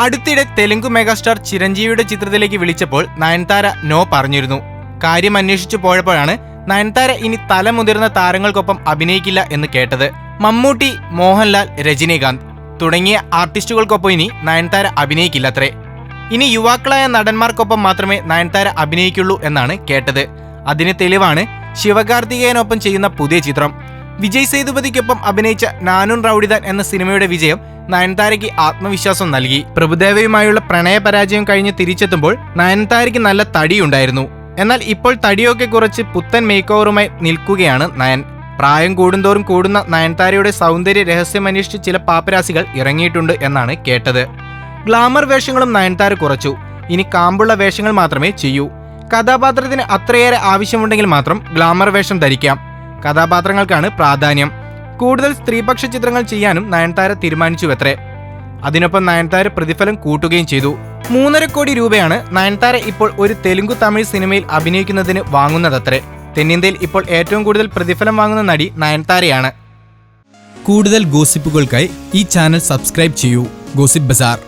അടുത്തിടെ തെലുങ്ക് മെഗാസ്റ്റാർ ചിരഞ്ജീവിയുടെ ചിത്രത്തിലേക്ക് വിളിച്ചപ്പോൾ നയൻതാര നോ പറഞ്ഞിരുന്നു. കാര്യം അന്വേഷിച്ചു പോയപ്പോഴാണ് നയൻതാര ഇനി തലമുതിർന്ന താരങ്ങൾക്കൊപ്പം അഭിനയിക്കില്ല എന്ന് കേട്ടത് മമ്മൂട്ടി മോഹൻലാൽ രജനീകാന്ത്. തുടങ്ങിയ ആർട്ടിസ്റ്റുകൾക്കൊപ്പം ഇനി നയൻതാര അഭിനയിക്കില്ലത്രേ. ഇനി യുവാക്കളായ നടന്മാർക്കൊപ്പം മാത്രമേ നയൻതാര അഭിനയിക്കുള്ളൂ എന്നാണ് കേട്ടത്. അതിന് തെളിവാണ് ശിവകാർത്തികേയനൊപ്പം ചെയ്യുന്ന പുതിയ ചിത്രം. വിജയ് സേതുപതിക്കൊപ്പം അഭിനയിച്ച നാനുൻ റൌഡിദാൻ എന്ന സിനിമയുടെ വിജയം നയൻതാരയ്ക്ക് ആത്മവിശ്വാസം നൽകി. പ്രഭുദേവയുമായുള്ള പ്രണയ പരാജയം കഴിഞ്ഞ് തിരിച്ചെത്തുമ്പോൾ നയൻതാരയ്ക്ക് നല്ല തടിയുണ്ടായിരുന്നു. എന്നാൽ ഇപ്പോൾ തടിയൊക്കെ കുറച്ച് പുത്തൻ മേക്ക് ഓവറുമായി നിൽക്കുകയാണ് നയൻ. പ്രായം കൂടുന്തോറും കൂടുന്ന നയൻതാരയുടെ സൗന്ദര്യ രഹസ്യമന്വേഷിച്ച് ചില പാപ്പരാസികൾ ഇറങ്ങിയിട്ടുണ്ട് എന്നാണ് കേട്ടത്. ഗ്ലാമർ വേഷങ്ങളും നയൻതാര കുറച്ചു. ഇനി കാമ്പുള്ള വേഷങ്ങൾ മാത്രമേ ചെയ്യൂ. കഥാപാത്രത്തിന് അത്രയേറെ ആവശ്യമുണ്ടെങ്കിൽ മാത്രം ഗ്ലാമർ വേഷം ധരിക്കാം. കഥാപാത്രങ്ങൾക്കാണ് പ്രാധാന്യം. കൂടുതൽ സ്ത്രീപക്ഷ ചിത്രങ്ങൾ ചെയ്യാനും നയൻതാര തീരുമാനിച്ചുവത്രേ. അതിനൊപ്പം നയൻതാര പ്രതിഫലം കൂട്ടുകയും ചെയ്തു. മൂന്നര കോടി രൂപയാണ് നയൻതാര ഇപ്പോൾ ഒരു തെലുങ്കു തമിഴ് സിനിമയിൽ അഭിനയിക്കുന്നതിന് വാങ്ങുന്നതത്രേ. തെന്നിന്ത്യയിൽ ഇപ്പോൾ ഏറ്റവും കൂടുതൽ പ്രതിഫലം വാങ്ങുന്ന നടി നയൻതാരയാണ്. കൂടുതൽ ഗോസിപ്പുകൾക്കായി ഈ ചാനൽ സബ്സ്ക്രൈബ് ചെയ്യൂ. ഗോസിപ്പ് ബസാർ.